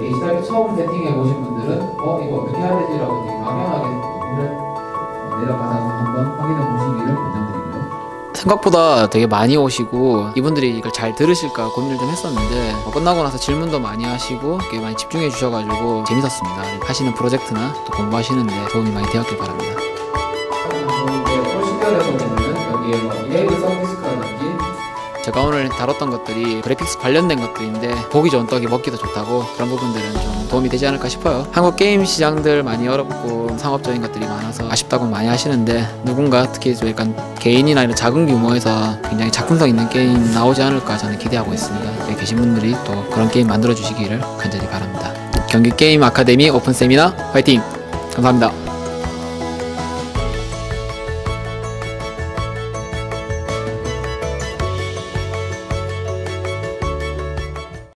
이 시작에 처음 세팅해 보신 분들은 어 이거 어떻게 해야 되지라고 되게 막연하게 오늘 내려가서 한번 확인해 보시기를 권장드리고요. 생각보다 되게 많이 오시고 이분들이 이걸 잘 들으실까 고민을 좀 했었는데 어, 끝나고 나서 질문도 많이 하시고 되게 많이 집중해 주셔가지고 재밌었습니다. 하시는 프로젝트나 또 공부하시는데 도움이 많이 되었길 바랍니다. 이제 프로시저에서 보면은 여기에 뭐 이메일 서비스라든지 제가 오늘 다뤘던 것들이 그래픽스 관련된 것들인데 보기 좋은 떡이 먹기도 좋다고 그런 부분들은 좀 도움이 되지 않을까 싶어요. 한국 게임 시장들 많이 어렵고 상업적인 것들이 많아서 아쉽다고 많이 하시는데 누군가 특히 좀 약간 개인이나 이런 작은 규모에서 굉장히 작품성 있는 게임 나오지 않을까 저는 기대하고 있습니다. 여기 계신 분들이 또 그런 게임 만들어 주시기를 간절히 바랍니다. 경기 게임 아카데미 오픈 세미나 화이팅! 감사합니다.